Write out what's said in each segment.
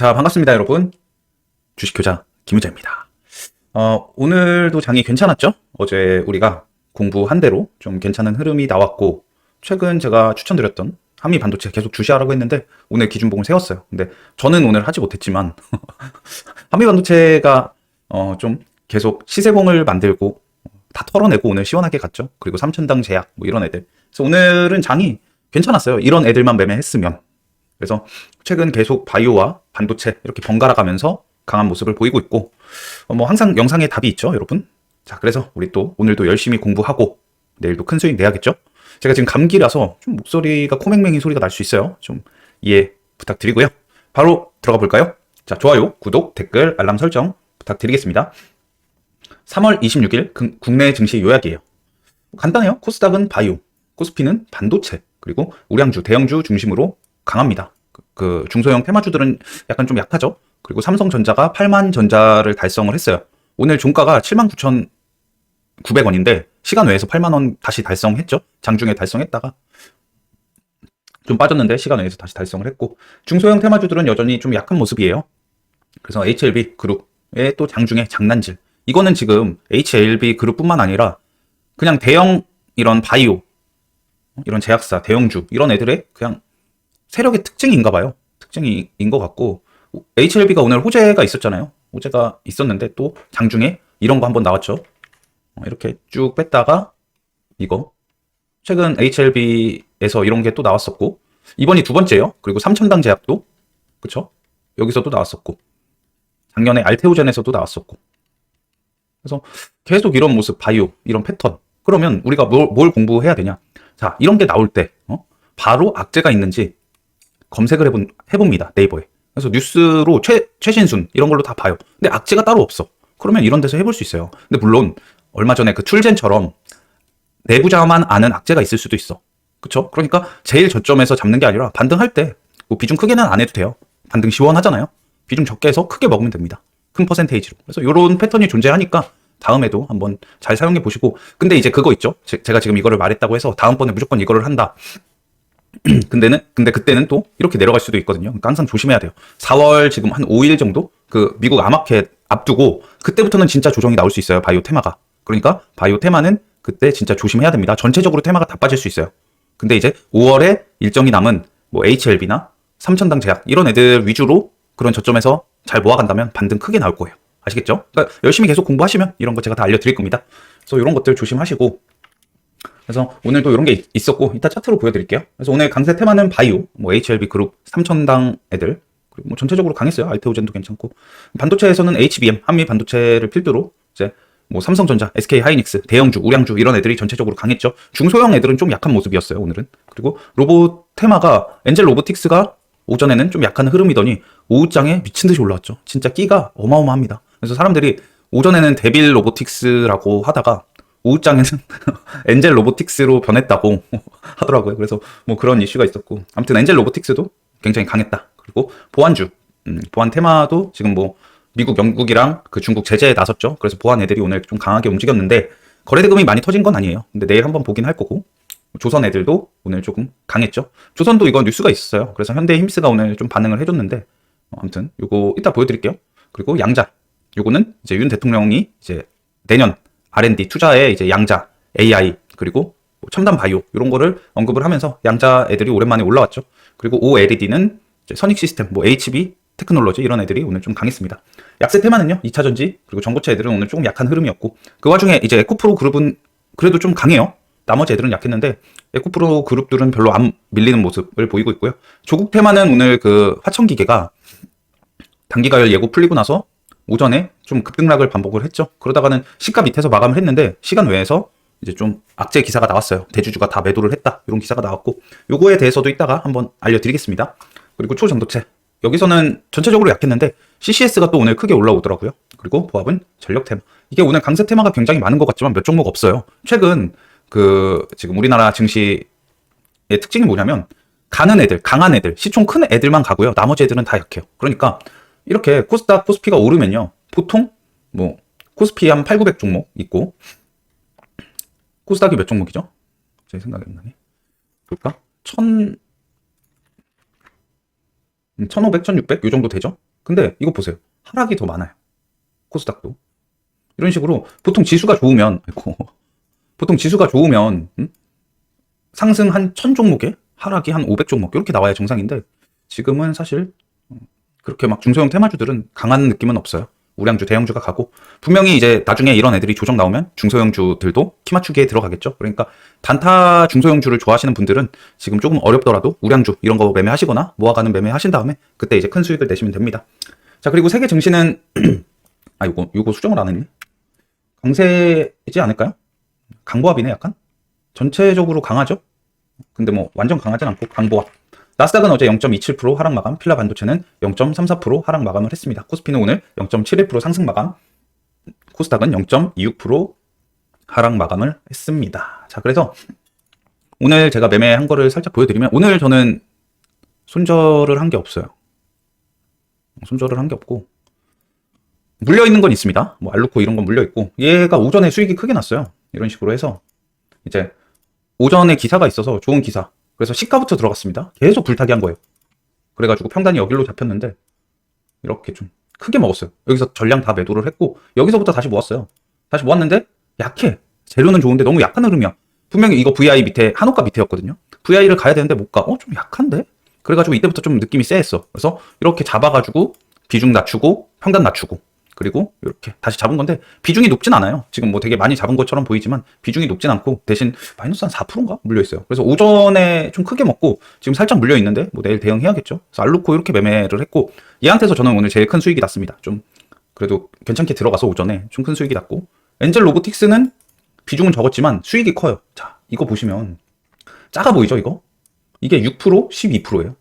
자, 반갑습니다, 여러분. 주식교자 김유자입니다. 어, 오늘도 장이 괜찮았죠? 어제 우리가 공부한 대로 좀 괜찮은 흐름이 나왔고, 최근 제가 추천드렸던 한미 반도체 계속 주시하라고 했는데, 오늘 기준봉을 세웠어요. 근데 저는 오늘 하지 못했지만, 한미 반도체가 어, 좀 계속 시세봉을 만들고, 다 털어내고 오늘 시원하게 갔죠. 그리고 삼천당 제약, 뭐 이런 애들. 그래서 오늘은 장이 괜찮았어요. 이런 애들만 매매했으면. 그래서 최근 계속 바이오와 반도체 이렇게 번갈아 가면서 강한 모습을 보이고 있고 어, 뭐 항상 영상에 답이 있죠, 여러분. 자, 그래서 우리 또 오늘도 열심히 공부하고 내일도 큰 수익 내야겠죠? 제가 지금 감기라서 좀 목소리가 코맹맹이 소리가 날 수 있어요. 좀 이해 부탁드리고요. 바로 들어가 볼까요? 자, 좋아요, 구독, 댓글, 알람 설정 부탁드리겠습니다. 3월 26일 금- 국내 증시 요약이에요. 간단해요. 코스닥은 바이오, 코스피는 반도체, 그리고 우량주, 대형주 중심으로 강합니다. 그, 그 중소형 테마주들은 약간 좀 약하죠. 그리고 삼성전자가 8만 전자를 달성을 했어요. 오늘 종가가 7만 9천 900원인데 시간 외에서 8만 원 다시 달성했죠. 장중에 달성했다가 좀 빠졌는데 시간 외에서 다시 달성을 했고 중소형 테마주들은 여전히 좀 약한 모습이에요. 그래서 HLB 그룹의 또 장중에 장난질. 이거는 지금 HLB 그룹뿐만 아니라 그냥 대형 이런 바이오 이런 제약사 대형주 이런 애들의 그냥 세력의 특징인가 봐요. 특징인 것 같고 HLB가 오늘 호재가 있었잖아요. 호재가 있었는데 또 장중에 이런 거 한번 나왔죠. 어, 이렇게 쭉 뺐다가 이거 최근 HLB에서 이런 게 또 나왔었고 이번이 두 번째요. 그리고 삼천당 제약도 그쵸? 여기서도 나왔었고 작년에 알테오젠에서도 나왔었고 그래서 계속 이런 모습 바이오 이런 패턴 그러면 우리가 뭘, 뭘 공부해야 되냐 자 이런 게 나올 때 어? 바로 악재가 있는지 검색을 해본, 해봅니다 네이버에. 그래서 뉴스로 최, 최신순 이런 걸로 다 봐요. 근데 악재가 따로 없어. 그러면 이런 데서 해볼 수 있어요. 근데 물론 얼마 전에 그 출젠처럼 내부자만 아는 악재가 있을 수도 있어. 그쵸? 그러니까 제일 저점에서 잡는 게 아니라 반등할 때 뭐 비중 크게는 안 해도 돼요. 반등 시원하잖아요. 비중 적게 해서 크게 먹으면 됩니다. 큰 퍼센테이지로. 그래서 이런 패턴이 존재하니까 다음에도 한번 잘 사용해 보시고. 근데 이제 그거 있죠? 제, 제가 지금 이거를 말했다고 해서 다음번에 무조건 이거를 한다 근데는 근데 그때는 또 이렇게 내려갈 수도 있거든요. 그러니까 항상 조심해야 돼요. 4월 지금 한 5일 정도 그 미국 아마켓 앞두고 그때부터는 진짜 조정이 나올 수 있어요. 바이오 테마가. 그러니까 바이오 테마는 그때 진짜 조심해야 됩니다. 전체적으로 테마가 다 빠질 수 있어요. 근데 이제 5월에 일정이 남은 뭐 HLB나 삼천당 제약 이런 애들 위주로 그런 저점에서 잘 모아간다면 반등 크게 나올 거예요. 아시겠죠? 그러니까 열심히 계속 공부하시면 이런 거 제가 다 알려드릴 겁니다. 그래서 이런 것들 조심하시고 그래서 오늘도 이런 게 있- 있었고 이따 차트로 보여드릴게요. 그래서 오늘 강세 테마는 바이오, 뭐 HLB 그룹, 삼천당 애들 그리고 뭐 전체적으로 강했어요. 알테오젠도 괜찮고 반도체에서는 HBM 한미 반도체를 필두로 이제 뭐 삼성전자, SK 하이닉스, 대형주, 우량주 이런 애들이 전체적으로 강했죠. 중소형 애들은 좀 약한 모습이었어요. 오늘은 그리고 로봇 테마가 엔젤 로보틱스가 오전에는 좀 약한 흐름이더니 오후장에 미친 듯이 올라왔죠. 진짜 끼가 어마어마합니다. 그래서 사람들이 오전에는 데빌 로보틱스라고 하다가 오후장에는 엔젤 로보틱스로 변했다고 하더라고요. 그래서 뭐 그런 이슈가 있었고 아무튼 엔젤 로보틱스도 굉장히 강했다. 그리고 보안주, 음, 보안 테마도 지금 뭐 미국, 영국이랑 그 중국 제재에 나섰죠. 그래서 보안 애들이 오늘 좀 강하게 움직였는데 거래 대금이 많이 터진 건 아니에요. 근데 내일 한번 보긴 할 거고 조선 애들도 오늘 조금 강했죠. 조선도 이거 뉴스가 있었어요. 그래서 현대 힘스가 오늘 좀 반응을 해줬는데 어, 아무튼 요거 이따 보여드릴게요. 그리고 양자 요거는 이제 윤 대통령이 이제 내년 R&D 투자에 이제 양자, AI 그리고 뭐 첨단 바이오 이런 거를 언급을 하면서 양자 애들이 오랜만에 올라왔죠. 그리고 OLED는 선익 시스템, 뭐 HB 테크놀로지 이런 애들이 오늘 좀 강했습니다. 약세 테마는요. 2차 전지 그리고 전고체 애들은 오늘 조금 약한 흐름이었고 그 와중에 이제 에코프로 그룹은 그래도 좀 강해요. 나머지 애들은 약했는데 에코프로 그룹들은 별로 안 밀리는 모습을 보이고 있고요. 조국 테마는 오늘 그 화천기계가 단기가열 예고 풀리고 나서 오전에 좀 급등락을 반복을 했죠. 그러다가는 시가 밑에서 마감을 했는데 시간 외에서 이제 좀 악재 기사가 나왔어요. 대주주가 다 매도를 했다. 이런 기사가 나왔고 요거에 대해서도 이따가 한번 알려드리겠습니다. 그리고 초전도체 여기서는 전체적으로 약했는데 CCS가 또 오늘 크게 올라오더라고요. 그리고 보합은 전력 테마. 이게 오늘 강세 테마가 굉장히 많은 것 같지만 몇 종목 없어요. 최근 그 지금 우리나라 증시의 특징이 뭐냐면 가는 애들, 강한 애들, 시총 큰 애들만 가고요. 나머지 애들은 다 약해요. 그러니까 이렇게 코스닥, 코스피가 오르면요. 보통 뭐 코스피 한 8, 900 종목 있고 코스닥이 몇 종목이죠? 제 생각이 안 나네. 볼까? 1000 1500, 1600? 요 정도 되죠? 근데 이거 보세요. 하락이 더 많아요. 코스닥도. 이런 식으로 보통 지수가 좋으면 아이고, 보통 지수가 좋으면 음? 상승 한 1000 종목에 하락이 한 500 종목 이렇게 나와야 정상인데 지금은 사실 음, 그렇게 막 중소형 테마주들은 강한 느낌은 없어요. 우량주, 대형주가 가고 분명히 이제 나중에 이런 애들이 조정 나오면 중소형주들도 키 맞추기에 들어가겠죠. 그러니까 단타 중소형주를 좋아하시는 분들은 지금 조금 어렵더라도 우량주 이런 거 매매하시거나 모아가는 매매하신 다음에 그때 이제 큰 수익을 내시면 됩니다. 자 그리고 세계 증시는 아 요거 요거 수정을 안 했네. 강세이지 않을까요? 강보합이네 약간. 전체적으로 강하죠. 근데 뭐 완전 강하진 않고 강보합. 나스닥은 어제 0.27% 하락 마감, 필라 반도체는 0.34% 하락 마감을 했습니다. 코스피는 오늘 0.71% 상승 마감, 코스닥은 0.26% 하락 마감을 했습니다. 자, 그래서 오늘 제가 매매한 거를 살짝 보여드리면 오늘 저는 손절을 한 게 없어요. 손절을 한 게 없고 물려 있는 건 있습니다. 뭐 알루코 이런 건 물려 있고 얘가 오전에 수익이 크게 났어요. 이런 식으로 해서 이제 오전에 기사가 있어서 좋은 기사. 그래서 시가부터 들어갔습니다. 계속 불타기 한 거예요. 그래가지고 평단이 여기로 잡혔는데 이렇게 좀 크게 먹었어요. 여기서 전량 다 매도를 했고 여기서부터 다시 모았어요. 다시 모았는데 약해. 재료는 좋은데 너무 약한 흐름이야. 분명히 이거 VI 밑에 한호가 밑에였거든요. VI를 가야 되는데 못 가. 어 좀 약한데? 그래가지고 이때부터 좀 느낌이 쎄했어. 그래서 이렇게 잡아가지고 비중 낮추고 평단 낮추고 그리고 이렇게 다시 잡은 건데 비중이 높진 않아요. 지금 뭐 되게 많이 잡은 것처럼 보이지만 비중이 높진 않고 대신 마이너스 한 4%인가 물려 있어요. 그래서 오전에 좀 크게 먹고 지금 살짝 물려 있는데 뭐 내일 대응해야겠죠. 그래서 알루코 이렇게 매매를 했고 얘한테서 저는 오늘 제일 큰 수익이 났습니다. 좀 그래도 괜찮게 들어가서 오전에 좀 큰 수익이 났고 엔젤 로보틱스는 비중은 적었지만 수익이 커요. 자 이거 보시면 작아 보이죠 이거? 이게 6% 12%예요.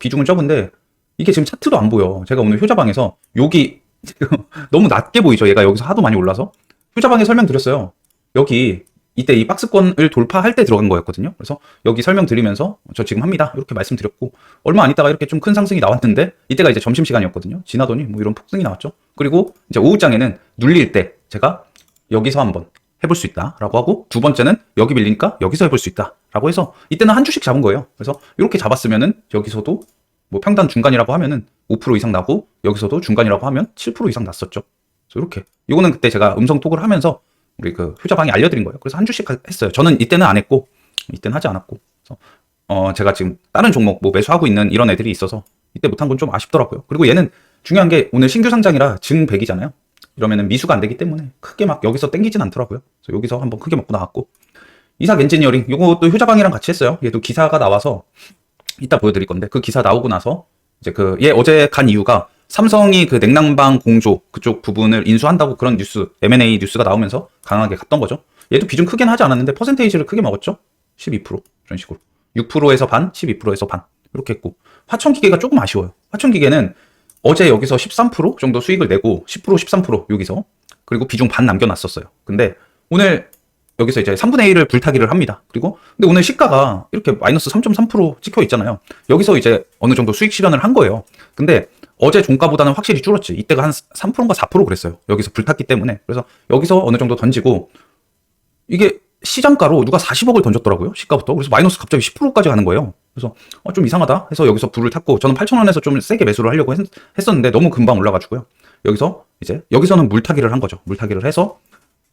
비중은 적은데 이게 지금 차트도 안 보여. 제가 오늘 효자방에서 여기 너무 낮게 보이죠. 얘가 여기서 하도 많이 올라서 효자방에 설명드렸어요. 여기 이때 이 박스권을 돌파할 때 들어간 거였거든요. 그래서 여기 설명드리면서 저 지금 합니다. 이렇게 말씀드렸고 얼마 안 있다가 이렇게 좀 큰 상승이 나왔는데 이때가 이제 점심 시간이었거든요. 지나더니 뭐 이런 폭등이 나왔죠. 그리고 이제 오후장에는 눌릴 때 제가 여기서 한번 해볼 수 있다라고 하고 두 번째는 여기 밀리니까 여기서 해볼 수 있다라고 해서 이때는 한 주씩 잡은 거예요. 그래서 이렇게 잡았으면은 여기서도 뭐 평단 중간이라고 하면은 5% 이상 나고 여기서도 중간이라고 하면 7% 이상 났었죠. 그래서 이렇게 이거는 그때 제가 음성 톡을 하면서 우리 그 효자방에 알려드린 거예요. 그래서 한 주씩 했어요. 저는 이때는 안 했고 이때는 하지 않았고 그래서 어 제가 지금 다른 종목 뭐 매수하고 있는 이런 애들이 있어서 이때 못한 건 좀 아쉽더라고요. 그리고 얘는 중요한 게 오늘 신규 상장이라 증 100이잖아요. 이러면은 미수가 안 되기 때문에 크게 막 여기서 땡기진 않더라고요. 그래서 여기서 한번 크게 먹고 나왔고 이삭 엔지니어링 요것도 효자방이랑 같이 했어요. 얘도 기사가 나와서 이따 보여드릴 건데 그 기사 나오고 나서 이제 그 얘 어제 간 이유가 삼성이 그 냉난방 공조 그쪽 부분을 인수한다고 그런 뉴스 M&A 뉴스가 나오면서 강하게 갔던 거죠. 얘도 비중 크게는 하지 않았는데 퍼센테이지를 크게 먹었죠. 12% 이런 식으로 6%에서 반, 12%에서 반 이렇게 했고 화천기계가 조금 아쉬워요. 화천기계는 어제 여기서 13% 정도 수익을 내고 10% 13% 여기서 그리고 비중 반 남겨놨었어요. 근데 오늘 여기서 이제 3분의 1을 불타기를 합니다. 그리고 근데 오늘 시가가 이렇게 마이너스 3.3% 찍혀 있잖아요. 여기서 이제 어느 정도 수익 실현을 한 거예요. 근데 어제 종가보다는 확실히 줄었지. 이때가 한 3%인가 4% 그랬어요. 여기서 불탔기 때문에. 그래서 여기서 어느 정도 던지고 이게 시장가로 누가 40억을 던졌더라고요. 시가부터. 그래서 마이너스 갑자기 10%까지 가는 거예요. 그래서 어, 좀 이상하다 해서 여기서 불을 탔고 저는 8,000원에서 좀 세게 매수를 하려고 했, 했었는데 너무 금방 올라가지고요. 여기서 이제 여기서는 물타기를 한 거죠. 물타기를 해서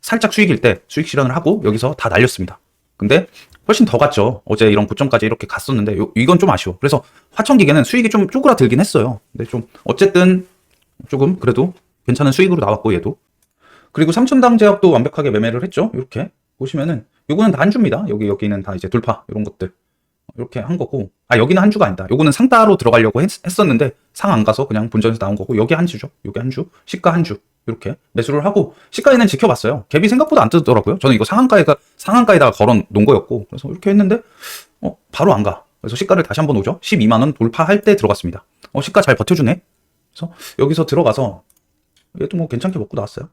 살짝 수익일 때 수익 실현을 하고 여기서 다 날렸습니다. 근데 훨씬 더 갔죠. 어제 이런 고점까지 이렇게 갔었는데 요- 이건 좀 아쉬워. 그래서 화천기계는 수익이 좀 쪼그라들긴 했어요. 근데 좀 어쨌든 조금 그래도 괜찮은 수익으로 나왔고 얘도. 그리고 삼천당 제약도 완벽하게 매매를 했죠. 이렇게 보시면은 요거는 다 한 주입니다. 여기 여기는 다 이제 돌파 이런 것들 이렇게 한 거고 아 여기는 한 주가 아니다. 요거는 상따로 들어가려고 했, 었는데 상 안 가서 그냥 본전에서 나온 거고 여기 한 주죠. 여기 한 주, 시가 한 주. 이렇게 매수를 하고 시가에는 지켜봤어요. 갭이 생각보다 안 뜨더라고요. 저는 이거 상한가에가 상한가에다가 걸어 놓은 거였고 그래서 이렇게 했는데 어 바로 안 가. 그래서 시가를 다시 한번 오죠. 12만 원 돌파할 때 들어갔습니다. 어 시가 잘 버텨주네. 그래서 여기서 들어가서 얘도 뭐 괜찮게 먹고 나왔어요.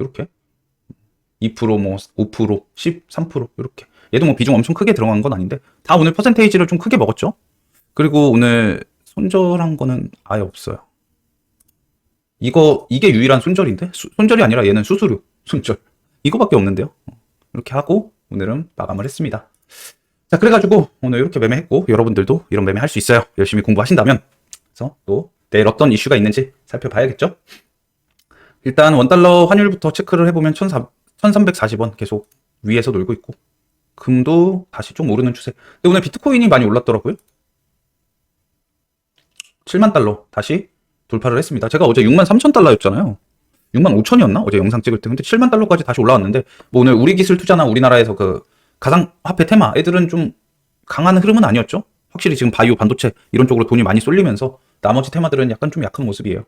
이렇게 2%뭐 5%, 13% 이렇게. 얘도 뭐 비중 엄청 크게 들어간 건 아닌데 다 오늘 퍼센테이지를 좀 크게 먹었죠. 그리고 오늘 손절한 거는 아예 없어요. 이거 이게 유일한 손절인데 수- 손절이 아니라 얘는 수수료 손절 이거밖에 없는데요. 어, 이렇게 하고 오늘은 마감을 했습니다. 자 그래가지고 오늘 이렇게 매매했고 여러분들도 이런 매매 할 수 있어요. 열심히 공부하신다면 그래서 또 내일 어떤 이슈가 있는지 살펴봐야겠죠? 일단 원달러 환율부터 체크를 해보면 1340원 계속 위에서 놀고 있고 금도 다시 좀 오르는 추세. 근데 오늘 비트코인이 많이 올랐더라고요. 7만 달러 다시 돌파를 했습니다. 제가 어제 6만 3천 달러였잖아요. 6만 5천이었나? 어제 영상 찍을 때. 근데 7만 달러까지 다시 올라왔는데 뭐 오늘 우리 기술 투자나 우리나라에서 그 가상화폐 테마 애들은 좀 강한 흐름은 아니었죠. 확실히 지금 바이오 반도체 이런 쪽으로 돈이 많이 쏠리면서 나머지 테마들은 약간 좀 약한 모습이에요.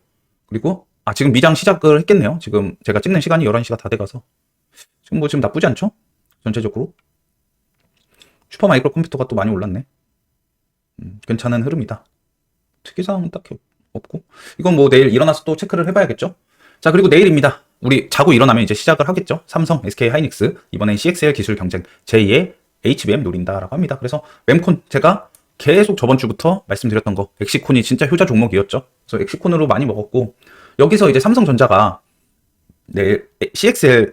그리고 아 지금 미장 시작을 했겠네요. 지금 제가 찍는 시간이 11시가 다 돼가서 지금 뭐 지금 나쁘지 않죠? 전체적으로 슈퍼 마이크로 컴퓨터가 또 많이 올랐네. 음, 괜찮은 흐름이다. 특이사항은 딱히 없고 이건 뭐 내일 일어나서 또 체크를 해봐야겠죠. 자 그리고 내일입니다. 우리 자고 일어나면 이제 시작을 하겠죠. 삼성, SK 하이닉스 이번엔 CXL 기술 경쟁 제2의 HBM 노린다라고 합니다. 그래서 mem콘 제가 계속 저번 주부터 말씀드렸던 거 엑시콘이 진짜 효자 종목이었죠. 그래서 엑시콘으로 많이 먹었고 여기서 이제 삼성전자가 내일 CXL에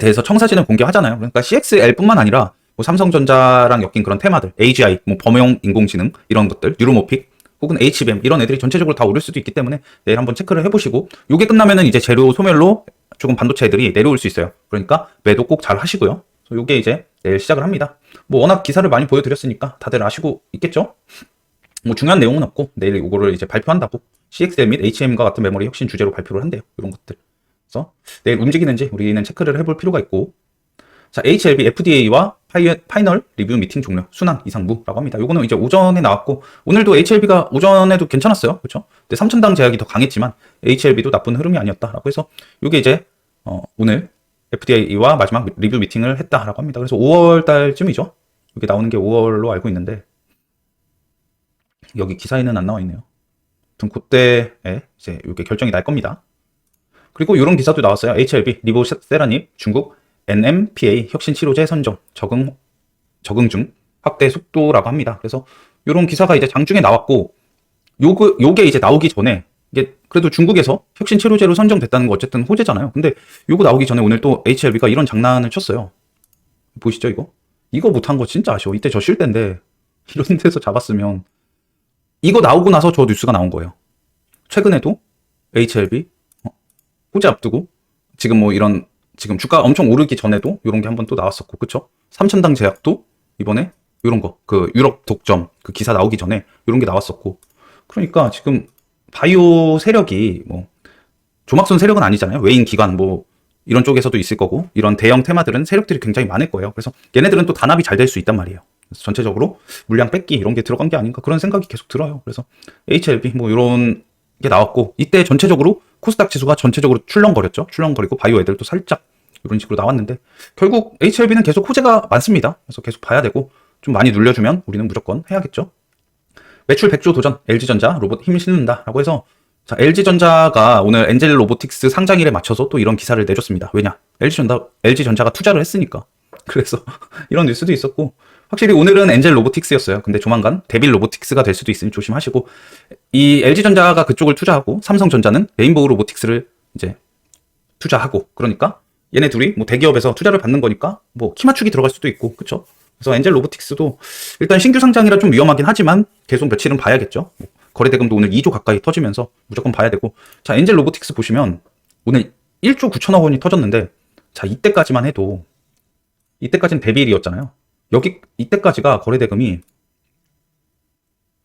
대해서 청사진을 공개하잖아요. 그러니까 CXL뿐만 아니라 뭐 삼성전자랑 엮인 그런 테마들, AGI, 뭐 범용 인공지능 이런 것들, 뉴로모픽 혹은 HBM 이런 애들이 전체적으로 다 오를 수도 있기 때문에 내일 한번 체크를 해보시고 요게 끝나면은 이제 재료 소멸로 조금 반도체 애들이 내려올 수 있어요. 그러니까 매도 꼭 잘 하시고요. 요게 이제 내일 시작을 합니다. 뭐 워낙 기사를 많이 보여드렸으니까 다들 아시고 있겠죠? 뭐 중요한 내용은 없고 내일 이거를 이제 발표한다고 CXL 및 HM과 같은 메모리 혁신 주제로 발표를 한대요. 이런 것들. 그래서 내일 움직이는지 우리는 체크를 해볼 필요가 있고 자, HLB FDA와 파이 널 리뷰 미팅 종료 순항 이상무라고 합니다. 요거는 이제 오전에 나왔고 오늘도 HLB가 오전에도 괜찮았어요. 그렇죠? 근데 3천당 제약이 더 강했지만 HLB도 나쁜 흐름이 아니었다라고 해서 요게 이제 어, 오늘 FDA와 마지막 리뷰 미팅을 했다라고 합니다. 그래서 5월 달쯤이죠. 이게 나오는 게 5월로 알고 있는데 여기 기사에는 안 나와 있네요. 아무튼 그때에 이제 이게 결정이 날 겁니다. 그리고 이런 기사도 나왔어요. HLB 리보세라닙 중국 NMPA 혁신 치료제 선정 적응 적응 중 확대 속도라고 합니다. 그래서 이런 기사가 이제 장중에 나왔고 요거 요게 이제 나오기 전에 이게 그래도 중국에서 혁신 치료제로 선정됐다는 거 어쨌든 호재잖아요. 근데 요거 나오기 전에 오늘 또 HLB가 이런 장난을 쳤어요. 보시죠 이거? 이거 못한 거 진짜 아쉬워. 이때 저 쉴 때인데 이런 데서 잡았으면 이거 나오고 나서 저 뉴스가 나온 거예요. 최근에도 HLB 어, 호재 앞두고 지금 뭐 이런 지금 주가 엄청 오르기 전에도 이런 게 한 번 또 나왔었고, 그쵸? 3천당 제약도 이번에 이런 거, 그 유럽 독점 그 기사 나오기 전에 이런 게 나왔었고, 그러니까 지금 바이오 세력이 뭐 조막선 세력은 아니잖아요. 외인 기관 뭐 이런 쪽에서도 있을 거고 이런 대형 테마들은 세력들이 굉장히 많을 거예요. 그래서 얘네들은 또 단합이 잘 될 수 있단 말이에요. 그래서 전체적으로 물량 뺏기 이런 게 들어간 게 아닌가 그런 생각이 계속 들어요. 그래서 HLB 뭐 이런 게 나왔고 이때 전체적으로 코스닥 지수가 전체적으로 출렁거렸죠. 출렁거리고 바이오 애들도 살짝 이런 식으로 나왔는데 결국 HLB는 계속 호재가 많습니다. 그래서 계속 봐야 되고 좀 많이 눌려주면 우리는 무조건 해야겠죠. 매출 100조 도전 LG전자 로봇 힘 실는다라고 해서 자, LG전자가 오늘 엔젤 로보틱스 상장일에 맞춰서 또 이런 기사를 내줬습니다. 왜냐? LG전자, LG전자가 투자를 했으니까. 그래서 이런 뉴스도 있었고 확실히 오늘은 엔젤 로보틱스였어요. 근데 조만간 데빌 로보틱스가 될 수도 있으니 조심하시고 이 LG전자가 그쪽을 투자하고 삼성전자는 레인보우 로보틱스를 이제 투자하고 그러니까 얘네 둘이 뭐 대기업에서 투자를 받는 거니까 뭐 키 맞추기 들어갈 수도 있고 그쵸? 그래서 엔젤 로보틱스도 일단 신규 상장이라 좀 위험하긴 하지만 계속 며칠은 봐야겠죠. 뭐 거래 대금도 오늘 2조 가까이 터지면서 무조건 봐야 되고 자 엔젤 로보틱스 보시면 오늘 1조 9천억 원이 터졌는데 자 이때까지만 해도 이때까지는 데빌이었잖아요. 여기 이때까지가 거래 대금이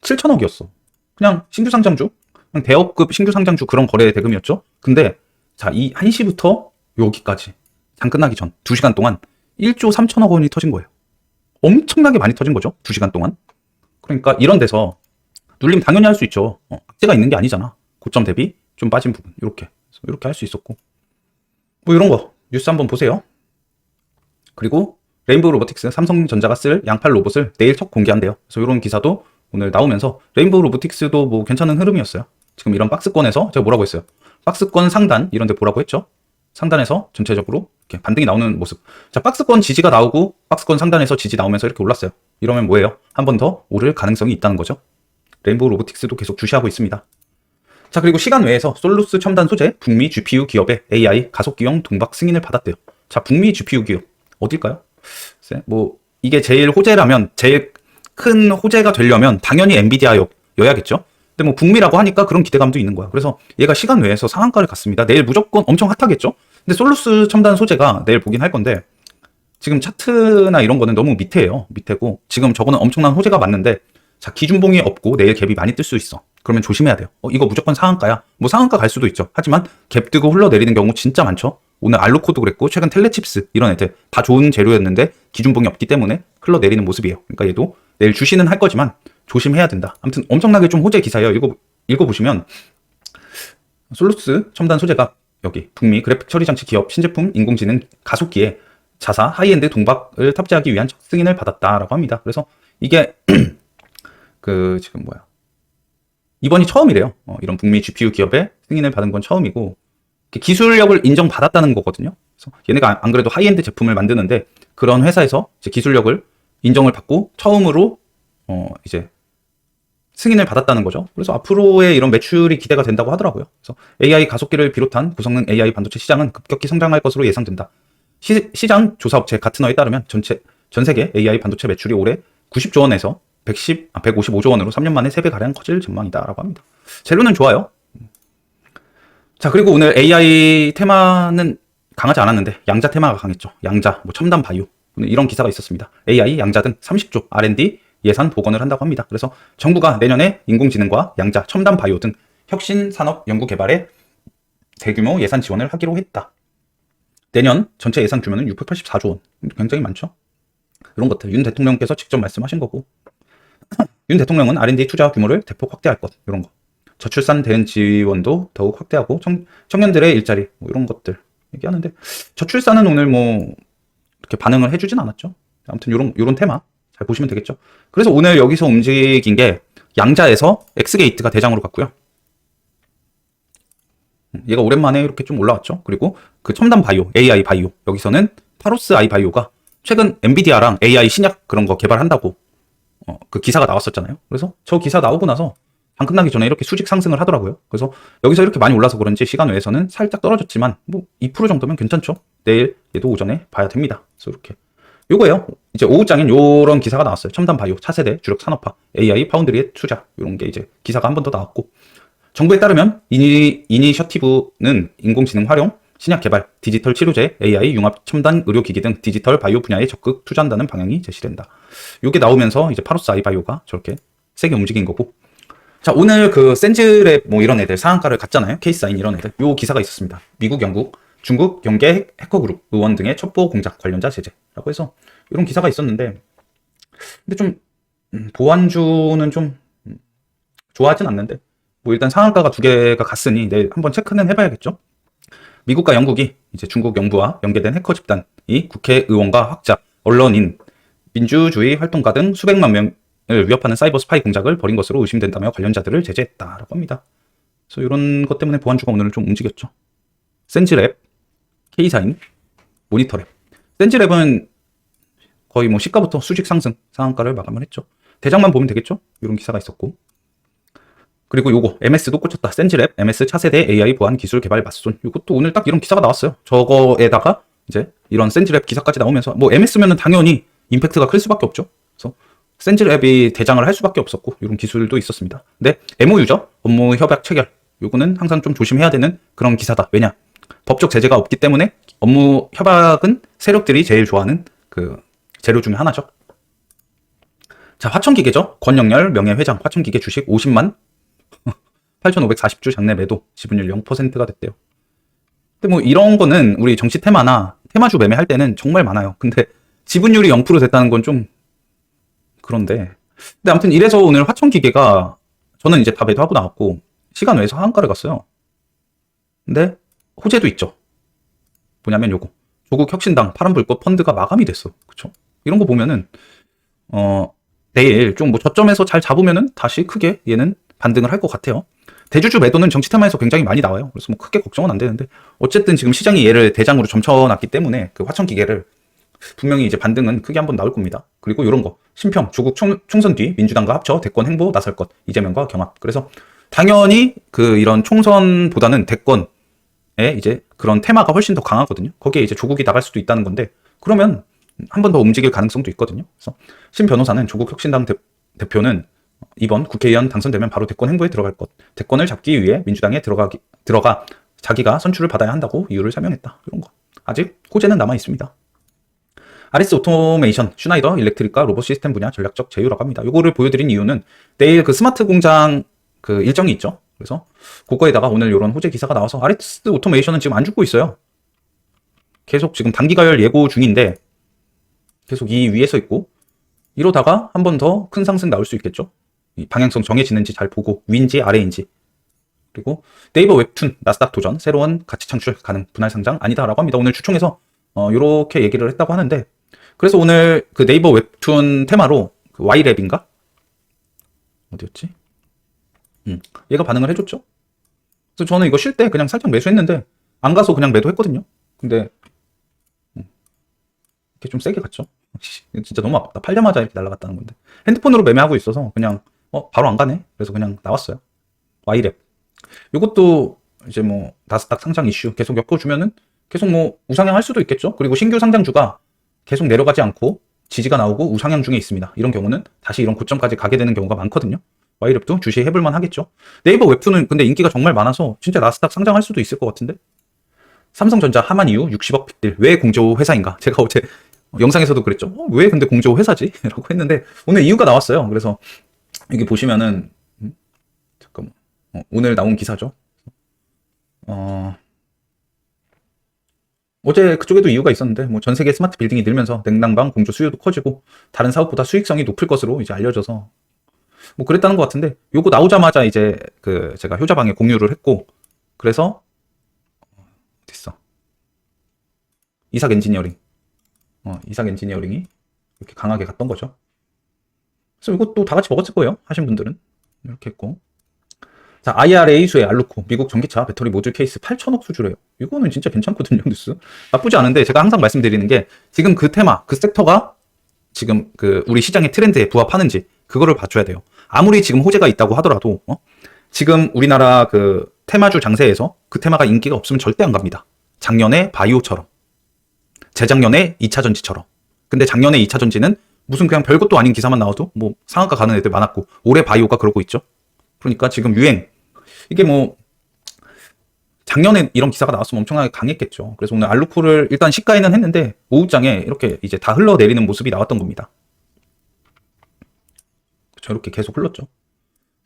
7천억이었어. 그냥 신규 상장주, 그냥 대업급 신규 상장주 그런 거래 대금이었죠. 근데 자, 이 1시부터 여기까지 장 끝나기 전 2시간 동안 1조 3천억 원이 터진 거예요. 엄청나게 많이 터진 거죠. 2시간 동안. 그러니까 이런 데서 눌림 당연히 할 수 있죠. 어, 악재가 있는 게 아니잖아. 고점 대비 좀 빠진 부분. 이렇게. 이렇게 할 수 있었고. 뭐 이런 거 뉴스 한번 보세요. 그리고 레인보우 로보틱스 삼성전자가 쓸 양팔 로봇을 내일 첫 공개한대요. 그래서 이런 기사도 오늘 나오면서 레인보우 로보틱스도 뭐 괜찮은 흐름이었어요. 지금 이런 박스권에서 제가 뭐라고 했어요? 박스권 상단 이런 데 보라고 했죠. 상단에서 전체적으로 이렇게 반등이 나오는 모습. 자, 박스권 지지가 나오고 박스권 상단에서 지지 나오면서 이렇게 올랐어요. 이러면 뭐예요? 한 번 더 오를 가능성이 있다는 거죠. 레인보우 로보틱스도 계속 주시하고 있습니다. 자, 그리고 시간 외에서 솔루스 첨단 소재 북미 GPU 기업의 AI 가속 기용 동박 승인을 받았대요. 자, 북미 GPU 기업 어딜까요? 뭐 이게 제일 호재라면 제일 큰 호재가 되려면 당연히 엔비디아여야겠죠. 근데 뭐 북미라고 하니까 그런 기대감도 있는 거야. 그래서 얘가 시간 외에서 상한가를 갔습니다. 내일 무조건 엄청 핫하겠죠? 근데 솔루스 첨단 소재가 내일 보긴 할 건데 지금 차트나 이런 거는 너무 밑에예요. 밑에고 지금 저거는 엄청난 호재가 맞는데 자 기준봉이 없고 내일 갭이 많이 뜰 수 있어. 그러면 조심해야 돼요. 어, 이거 무조건 상한가야. 뭐 상한가 갈 수도 있죠. 하지만 갭 뜨고 흘러내리는 경우 진짜 많죠. 오늘 알로코도 그랬고 최근 텔레칩스 이런 애들 다 좋은 재료였는데 기준봉이 없기 때문에 흘러 내리는 모습이에요. 그러니까 얘도 내일 주시는 할 거지만 조심해야 된다. 아무튼 엄청나게 좀 호재 기사예요. 읽어 읽어 보시면 솔루스 첨단 소재가 여기 북미 그래픽 처리 장치 기업 신제품 인공지능 가속기에 자사 하이엔드 동박을 탑재하기 위한 첫 승인을 받았다라고 합니다. 그래서 이게 그 지금 뭐야 이번이 처음이래요. 어, 이런 북미 GPU 기업의 승인을 받은 건 처음이고 기술력을 인정받았다는 거거든요. 그래서 얘네가 안 그래도 하이엔드 제품을 만드는데 그런 회사에서 이제 기술력을 인정을 받고 처음으로 어 이제 승인을 받았다는 거죠. 그래서 앞으로의 이런 매출이 기대가 된다고 하더라고요. 그래서 AI 가속기를 비롯한 고성능 AI 반도체 시장은 급격히 성장할 것으로 예상된다. 시, 장 조사 업체 가트너에 따르면 전체 전 세계 AI 반도체 매출이 올해 90조 원에서 110, 아, 155조 원으로 3년 만에 3배 가량 커질 전망이다라고 합니다. 재료는 좋아요. 자 그리고 오늘 AI 테마는 강하지 않았는데 양자 테마가 강했죠. 양자, 뭐 첨단 바이오 이런 기사가 있었습니다. AI, 양자 등 30조 R&D 예산 복원을 한다고 합니다. 그래서 정부가 내년에 인공지능과 양자, 첨단 바이오 등 혁신 산업 연구 개발에 대규모 예산 지원을 하기로 했다. 내년 전체 예산 규모는 684조 원. 굉장히 많죠? 이런 것들 윤 대통령께서 직접 말씀하신 거고 윤 대통령은 R&D 투자 규모를 대폭 확대할 것 이런 거. 저출산 대응 지원도 더욱 확대하고 청, 청년들의 일자리 뭐 이런 것들 얘기하는데 저출산은 오늘 뭐 이렇게 반응을 해주진 않았죠. 아무튼 이런 이런 테마 잘 보시면 되겠죠. 그래서 오늘 여기서 움직인 게 양자에서 엑스게이트가 대장으로 갔고요. 음, 얘가 오랜만에 이렇게 좀 올라왔죠. 그리고 그 첨단 바이오, AI 바이오 여기서는 파로스 아이 바이오가 최근 엔비디아랑 AI 신약 그런 거 개발한다고 어, 그 기사가 나왔었잖아요. 그래서 저 기사 나오고 나서 방 끝나기 전에 이렇게 수직 상승을 하더라고요. 그래서 여기서 이렇게 많이 올라서 그런지 시간 외에서는 살짝 떨어졌지만 뭐 2% 정도면 괜찮죠. 내일 얘도 오전에 봐야 됩니다. 그래서 이렇게 요거예요. 이제 오후장엔 요런 기사가 나왔어요. 첨단 바이오, 차세대, 주력 산업화, AI, 파운드리의 투자 요런 게 이제 기사가 한 번 더 나왔고 정부에 따르면 이니, 이니셔티브는 인공지능 활용, 신약 개발, 디지털 치료제, AI, 융합 첨단 의료기기 등 디지털 바이오 분야에 적극 투자한다는 방향이 제시된다. 요게 나오면서 이제 파로스 아이바이오가 저렇게 세게 움직인 거고 자, 오늘 그 센즈랩 뭐 이런 애들 상한가를 갔잖아요. 케이스사인 이런 애들. 요 기사가 있었습니다. 미국, 영국, 중국, 영계 해커그룹, 의원 등의 첩보 공작 관련자 제재라고 해서 이런 기사가 있었는데 근데 좀 음, 보안주는 좀 음, 좋아하진 않는데 뭐 일단 상한가가 두 개가 갔으니 내일 한번 체크는 해봐야겠죠. 미국과 영국이 이제 중국 영부와 연계된 해커 집단이 국회의원과 학자, 언론인, 민주주의 활동가 등 수백만 명 위협하는 사이버 스파이 공작을 벌인 것으로 의심된다며 관련자들을 제재했다라고 합니다. 그래서 이런 것 때문에 보안주가 오늘 좀 움직였죠. 센즈랩, K사인, 모니터랩. 센즈랩은 거의 뭐 시가부터 수직 상승 상한가를 마감을 했죠. 대장만 보면 되겠죠? 이런 기사가 있었고. 그리고 요거 MS도 꽂혔다. 센즈랩, MS 차세대 AI 보안 기술 개발 맞손. 이것도 오늘 딱 이런 기사가 나왔어요. 저거에다가 이제 이런 센즈랩 기사까지 나오면서 뭐 MS면은 당연히 임팩트가 클 수밖에 없죠. 그래서 센즈 랩이 대장을 할 수밖에 없었고 이런 기술도 있었습니다. 근데 MOU죠. 업무 협약 체결. 요거는 항상 좀 조심해야 되는 그런 기사다. 왜냐? 법적 제재가 없기 때문에 업무 협약은 세력들이 제일 좋아하는 그 재료 중에 하나죠. 자, 화천기계죠. 권영열 명예회장 화천기계 주식 50만 8,540주 장내 매도 지분율 0%가 됐대요. 근데 뭐 이런 거는 우리 정치 테마나 테마주 매매할 때는 정말 많아요. 근데 지분율이 0% 됐다는 건 좀 그런데 근데 아무튼 이래서 오늘 화천 기계가 저는 이제 다 매도하고 나왔고 시간 외에서 한가를 갔어요. 근데 호재도 있죠. 뭐냐면 요거 조국 혁신당 파란불꽃 펀드가 마감이 됐어. 그쵸? 이런 거 보면은 어 내일 좀 뭐 저점에서 잘 잡으면은 다시 크게 얘는 반등을 할 것 같아요. 대주주 매도는 정치 테마에서 굉장히 많이 나와요. 그래서 뭐 크게 걱정은 안 되는데 어쨌든 지금 시장이 얘를 대장으로 점쳐놨기 때문에 그 화천 기계를 분명히 이제 반등은 크게 한번 나올 겁니다. 그리고 이런 거 심평 조국 총, 총선 뒤 민주당과 합쳐 대권 행보 나설 것 이재명과 경합. 그래서 당연히 그 이런 총선보다는 대권에 이제 그런 테마가 훨씬 더 강하거든요. 거기에 이제 조국이 나갈 수도 있다는 건데 그러면 한 번 더 움직일 가능성도 있거든요. 그래서 신 변호사는 조국 혁신당 대, 표는 이번 국회의원 당선되면 바로 대권 행보에 들어갈 것. 대권을 잡기 위해 민주당에 들어가기, 들어가 자기가 선출을 받아야 한다고 이유를 설명했다. 이런 거. 아직 호재는 남아 있습니다. 아리스 오토메이션, 슈나이더, 일렉트릭과 로봇 시스템 분야 전략적 제휴라고 합니다. 요거를 보여드린 이유는 내일 그 스마트 공장 그 일정이 있죠. 그래서 그거에다가 오늘 이런 호재 기사가 나와서 아리스 오토메이션은 지금 안 죽고 있어요. 계속 지금 단기 가열 예고 중인데 계속 이 위에 서 있고 이러다가 한 번 더 큰 상승 나올 수 있겠죠. 이 방향성 정해지는지 잘 보고 위인지 아래인지 그리고 네이버 웹툰 나스닥 도전 새로운 가치 창출 가능 분할 상장 아니다라고 합니다. 오늘 주총에서 어 이렇게 얘기를 했다고 하는데 그래서 오늘 그 네이버 웹툰 테마로 그 Y랩인가 어디였지? 음 얘가 반응을 해줬죠. 그래서 저는 이거 쉴 때 그냥 살짝 매수했는데 안 가서 그냥 매도했거든요. 근데 음, 이렇게 좀 세게 갔죠. 진짜 너무 아깝다. 팔자마자 이렇게 날아갔다는 건데. 핸드폰으로 매매하고 있어서 그냥 어 바로 안 가네. 그래서 그냥 나왔어요. 와이랩. 이것도 이제 뭐 나스닥 상장 이슈 계속 엮어주면은 계속 뭐 우상향 할 수도 있겠죠. 그리고 신규 상장주가 계속 내려가지 않고 지지가 나오고 우상향 중에 있습니다. 이런 경우는 다시 이런 고점까지 가게 되는 경우가 많거든요. 와이랩도 주시해 볼만 하겠죠. 네이버 웹툰은 근데 인기가 정말 많아서 진짜 나스닥 상장할 수도 있을 것 같은데. 삼성전자 하만 이후 60억 빅딜 왜 공조 회사인가? 제가 어제 영상에서도 그랬죠. 어, 왜 근데 공조 회사지? 라고 했는데 오늘 이유가 나왔어요. 그래서 여기 보시면은 음? 잠깐만 어, 오늘 나온 기사죠. 어, 어제 그쪽에도 이유가 있었는데 뭐 전 세계 스마트 빌딩이 늘면서 냉난방 공조 수요도 커지고 다른 사업보다 수익성이 높을 것으로 이제 알려져서 뭐 그랬다는 것 같은데 요거 나오자마자 이제 그 제가 효자방에 공유를 했고 그래서 어딨어 이삭 엔지니어링 어, 이삭 엔지니어링이 이렇게 강하게 갔던 거죠. 그래서 이것도 다 같이 먹었을 거예요. 하신 분들은. 이렇게 했고. 자, IRA 수의 알루코, 미국 전기차 배터리 모듈 케이스 8천억 수주래요. 이거는 진짜 괜찮거든요, 뉴스. 나쁘지 않은데, 제가 항상 말씀드리는 게, 지금 그 테마, 그 섹터가 지금 그 우리 시장의 트렌드에 부합하는지, 그거를 봐줘야 돼요. 아무리 지금 호재가 있다고 하더라도, 어? 지금 우리나라 그 테마주 장세에서 그 테마가 인기가 없으면 절대 안 갑니다. 작년에 바이오처럼. 재작년에 2차 전지처럼. 근데 작년에 2차 전지는 무슨 그냥 별것도 아닌 기사만 나와도 뭐 상한가 가는 애들 많았고 올해 바이오가 그러고 있죠. 그러니까 지금 유행 이게 뭐 작년에 이런 기사가 나왔으면 엄청나게 강했겠죠. 그래서 오늘 알루코를 일단 시가에는 했는데 오후장에 이렇게 이제 다 흘러내리는 모습이 나왔던 겁니다. 저렇게 계속 흘렀죠.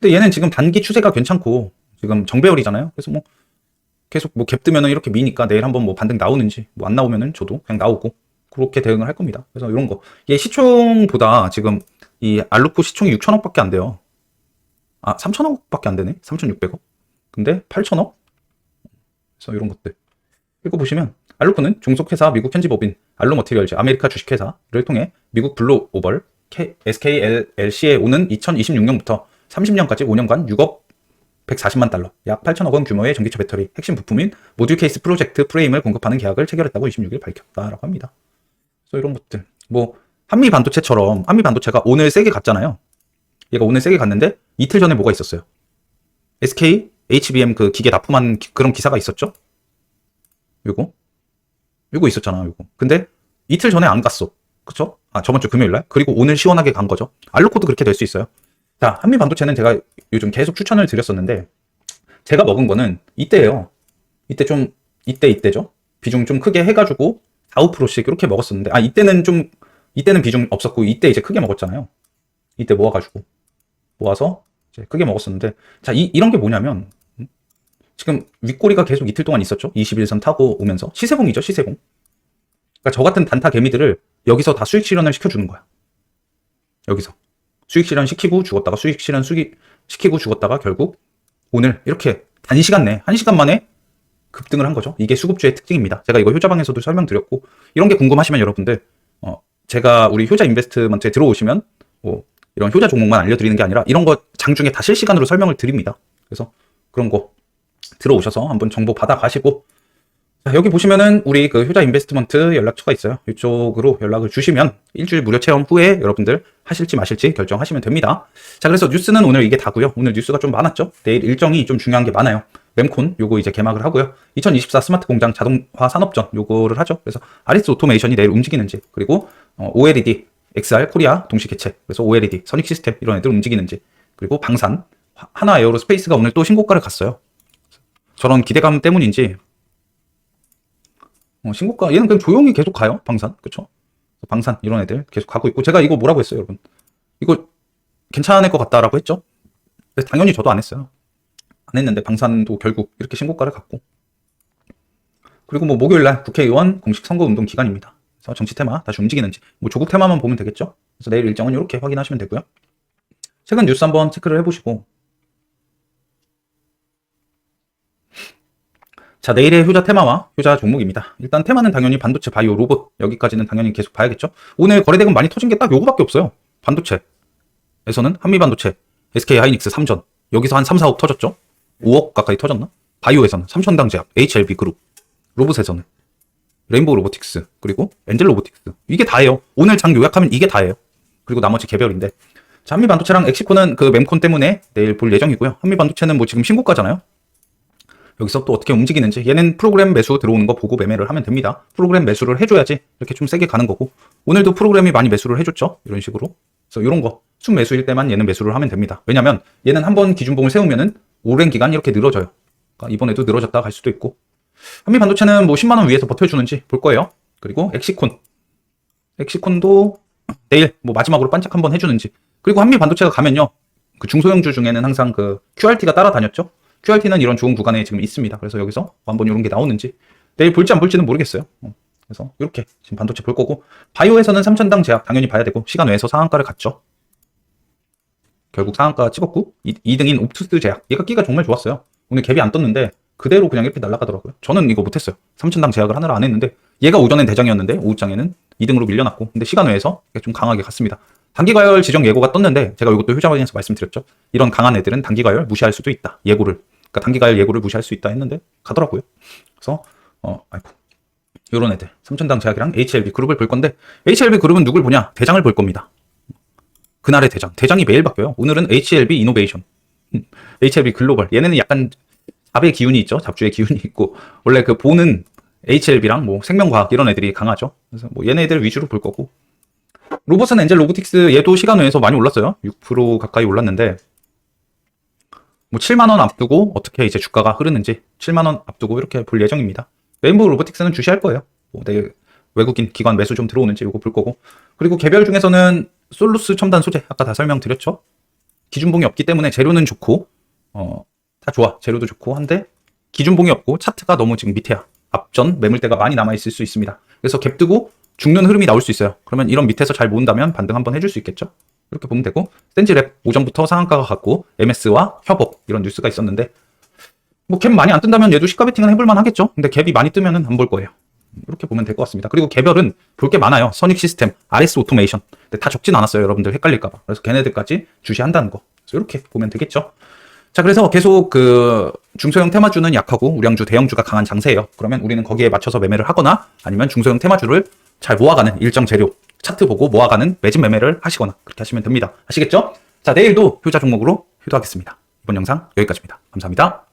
근데 얘는 지금 단기 추세가 괜찮고 지금 정배열이잖아요. 그래서 뭐 계속 뭐 갭 뜨면은 이렇게 미니까 내일 한번 뭐 반등 나오는지 뭐 안 나오면은 저도 그냥 나오고 그렇게 대응을 할 겁니다. 그래서 이런 거. 얘 시총보다 지금 이 알루코 시총이 6천억밖에 안 돼요. 아, 3천억밖에 안 되네. 3,600억. 근데 8천억? 그래서 이런 것들. 읽어보시면 알루코는 종속회사 미국 현지법인 알루머티리얼즈 아메리카 주식회사를 통해 미국 블루오벌 SKLC에 오는 2026년부터 30년까지 5년간 6억 140만 달러, 약 8천억 원 규모의 전기차 배터리 핵심 부품인 모듈 케이스 프로젝트 프레임을 공급하는 계약을 체결했다고 26일 밝혔다라고 합니다. 그래서 이런 것들. 뭐 한미 반도체처럼 한미 반도체가 오늘 세게 갔잖아요. 얘가 오늘 세게 갔는데 이틀 전에 뭐가 있었어요? SK HBM 그 기계 납품한 기, 그런 기사가 있었죠? 요거 요거 있었잖아, 요거. 근데 이틀 전에 안 갔어. 그쵸? 아, 저번 주 금요일 날. 그리고 오늘 시원하게 간 거죠. 알루코도 그렇게 될 수 있어요. 자, 한미 반도체는 제가 요즘 계속 추천을 드렸었는데 제가 먹은 거는 이때예요. 이때 좀 이때 이때죠. 비중 좀 크게 해가지고 4, 5%씩 이렇게 먹었었는데 아 이때는 좀 이때는 비중 없었고 이때 이제 크게 먹었잖아요. 이때 모아가지고 모아서 이제 크게 먹었었는데 자 이, 이런 게 뭐냐면 음? 지금 윗꼬리가 계속 이틀 동안 있었죠. 21선 타고 오면서 시세봉이죠 시세봉. 그러니까 저 같은 단타 개미들을 여기서 다 수익 실현을 시켜주는 거야. 여기서 수익 실현 시키고 죽었다가 수익 실현 수익 시키고 죽었다가 결국 오늘 이렇게 단시간 내, 한 시간 만에 급등을 한 거죠. 이게 수급주의 특징입니다. 제가 이거 효자방에서도 설명드렸고, 이런 게 궁금하시면 여러분들, 어, 제가 우리 효자 인베스트먼트에 들어오시면, 뭐, 이런 효자 종목만 알려드리는 게 아니라, 이런 거 장중에 다 실시간으로 설명을 드립니다. 그래서 그런 거 들어오셔서 한번 정보 받아가시고, 자, 여기 보시면은 우리 그 효자 인베스트먼트 연락처가 있어요. 이쪽으로 연락을 주시면 일주일 무료 체험 후에 여러분들 하실지 마실지 결정하시면 됩니다. 자, 그래서 뉴스는 오늘 이게 다고요. 오늘 뉴스가 좀 많았죠. 내일 일정이 좀 중요한 게 많아요. mem콘 요거 이제 개막을 하고요. 2024 스마트 공장 자동화 산업전 요거를 하죠. 그래서 아리스 오토메이션이 내일 움직이는지 그리고 어, OLED XR 코리아 동시 개최 그래서 OLED 선익 시스템 이런 애들 움직이는지 그리고 방산, 하- 하나 에어로스페이스가 오늘 또 신고가를 갔어요. 저런 기대감 때문인지 어, 신고가 얘는 그냥 조용히 계속 가요. 방산, 그쵸? 방산 이런 애들 계속 가고 있고 제가 이거 뭐라고 했어요, 여러분? 이거 괜찮을 것 같다라고 했죠? 당연히 저도 안 했어요. 안 했는데 방산도 결국 이렇게 신고가를 갔고 그리고 뭐 목요일날 국회의원 공식 선거운동 기간입니다. 그래서 정치 테마 다시 움직이는지 뭐 조국 테마만 보면 되겠죠. 그래서 내일 일정은 이렇게 확인하시면 되고요. 최근 뉴스 한번 체크를 해보시고 자 내일의 효자 테마와 효자 종목입니다. 일단 테마는 당연히 반도체, 바이오, 로봇 여기까지는 당연히 계속 봐야겠죠. 오늘 거래대금 많이 터진 게 딱 요거밖에 없어요. 반도체에서는 한미반도체, SK 하이닉스 3전 여기서 한 3, 4억 터졌죠. 5억 가까이 터졌나? 바이오에서는 삼천당 제약, HLB 그룹, 로봇에서는 레인보우 로보틱스, 그리고 엔젤 로보틱스. 이게 다예요. 오늘 장 요약하면 이게 다예요. 그리고 나머지 개별인데. 자, 한미 반도체랑 엑시코는 그 mem콘 때문에 내일 볼 예정이고요. 한미 반도체는 뭐 지금 신고가잖아요. 여기서 또 어떻게 움직이는지 얘는 프로그램 매수 들어오는 거 보고 매매를 하면 됩니다. 프로그램 매수를 해줘야지 이렇게 좀 세게 가는 거고 오늘도 프로그램이 많이 매수를 해줬죠. 이런 식으로. 그래서 이런 거 순매수일 때만 얘는 매수를 하면 됩니다. 왜냐면 얘는 한 번 기준봉을 세우면은 오랜 기간 이렇게 늘어져요. 그러니까 이번에도 늘어졌다 갈 수도 있고 한미 반도체는 뭐 10만 원 위에서 버텨주는지 볼 거예요. 그리고 엑시콘, 엑시콘도 내일 뭐 마지막으로 반짝 한번 해주는지. 그리고 한미 반도체가 가면요, 그 중소형주 중에는 항상 그 QRT가 따라다녔죠. QRT는 이런 좋은 구간에 지금 있습니다. 그래서 여기서 한번 이런 게 나오는지 내일 볼지 안 볼지는 모르겠어요. 어, 그래서 이렇게 지금 반도체 볼 거고 바이오에서는 3천당 제약 당연히 봐야 되고 시간 외에서 상한가를 갔죠. 결국 상한가 찍었고 2, 등인 옵투스 제약 얘가 끼가 정말 좋았어요. 오늘 갭이 안 떴는데 그대로 그냥 이렇게 날아가더라고요. 저는 이거 못했어요. 3천당 제약을 하느라 안 했는데 얘가 오전엔 대장이었는데 오후장에는 2등으로 밀려났고 근데 시간 외에서 좀 강하게 갔습니다. 단기가열 지정 예고가 떴는데 제가 이것도 효자 확인에서 말씀드렸죠. 이런 강한 애들은 단기가열 무시할 수도 있다. 예고를 그러니까 단기가열 예고를 무시할 수 있다 했는데 가더라고요. 그래서 어 아이고 요런 애들 3천당 제약이랑 HLB 그룹을 볼 건데 HLB 그룹은 누굴 보냐? 대장을 볼 겁니다. 그날의 대장. 대장이 매일 바뀌어요. 오늘은 HLB 이노베이션. 음, HLB 글로벌. 얘네는 약간 잡의 기운이 있죠. 잡주의 기운이 있고 원래 그 보는 HLB랑 뭐 생명과학 이런 애들이 강하죠. 그래서 뭐 얘네들 위주로 볼 거고 로봇은 엔젤 로보틱스 얘도 시간 외에서 많이 올랐어요. 6% 가까이 올랐는데 뭐 7만 원 앞두고 어떻게 이제 주가가 흐르는지 7만 원 앞두고 이렇게 볼 예정입니다. 레인보우 로보틱스는 주시할 거예요. 뭐 내일 외국인 기관 매수 좀 들어오는지 이거 볼 거고 그리고 개별 중에서는 솔루스 첨단 소재 아까 다 설명드렸죠. 기준봉이 없기 때문에 재료는 좋고 어, 다 좋아. 재료도 좋고 한데 기준봉이 없고 차트가 너무 지금 밑에야. 앞전 매물대가 많이 남아 있을 수 있습니다. 그래서 갭 뜨고 죽는 흐름이 나올 수 있어요. 그러면 이런 밑에서 잘 모은다면 반등 한번 해줄 수 있겠죠. 이렇게 보면 되고 센지랩 오전부터 상한가가 갔고 MS와 협업 이런 뉴스가 있었는데 뭐 갭 많이 안 뜬다면 얘도 시가 베팅은 해볼만 하겠죠. 근데 갭이 많이 뜨면은 안 볼 거예요. 이렇게 보면 될 것 같습니다. 그리고 개별은 볼 게 많아요. 선익 시스템, RS 오토메이션. 근데 다 적진 않았어요. 여러분들 헷갈릴까봐. 그래서 걔네들까지 주시한다는 거. 그래서 이렇게 보면 되겠죠. 자, 그래서 계속 그 중소형 테마주는 약하고 우량주, 대형주가 강한 장세예요. 그러면 우리는 거기에 맞춰서 매매를 하거나 아니면 중소형 테마주를 잘 모아가는 일정 재료, 차트 보고 모아가는 매집 매매를 하시거나 그렇게 하시면 됩니다. 아시겠죠? 자, 내일도 효자 종목으로 효도하겠습니다. 이번 영상 여기까지입니다. 감사합니다.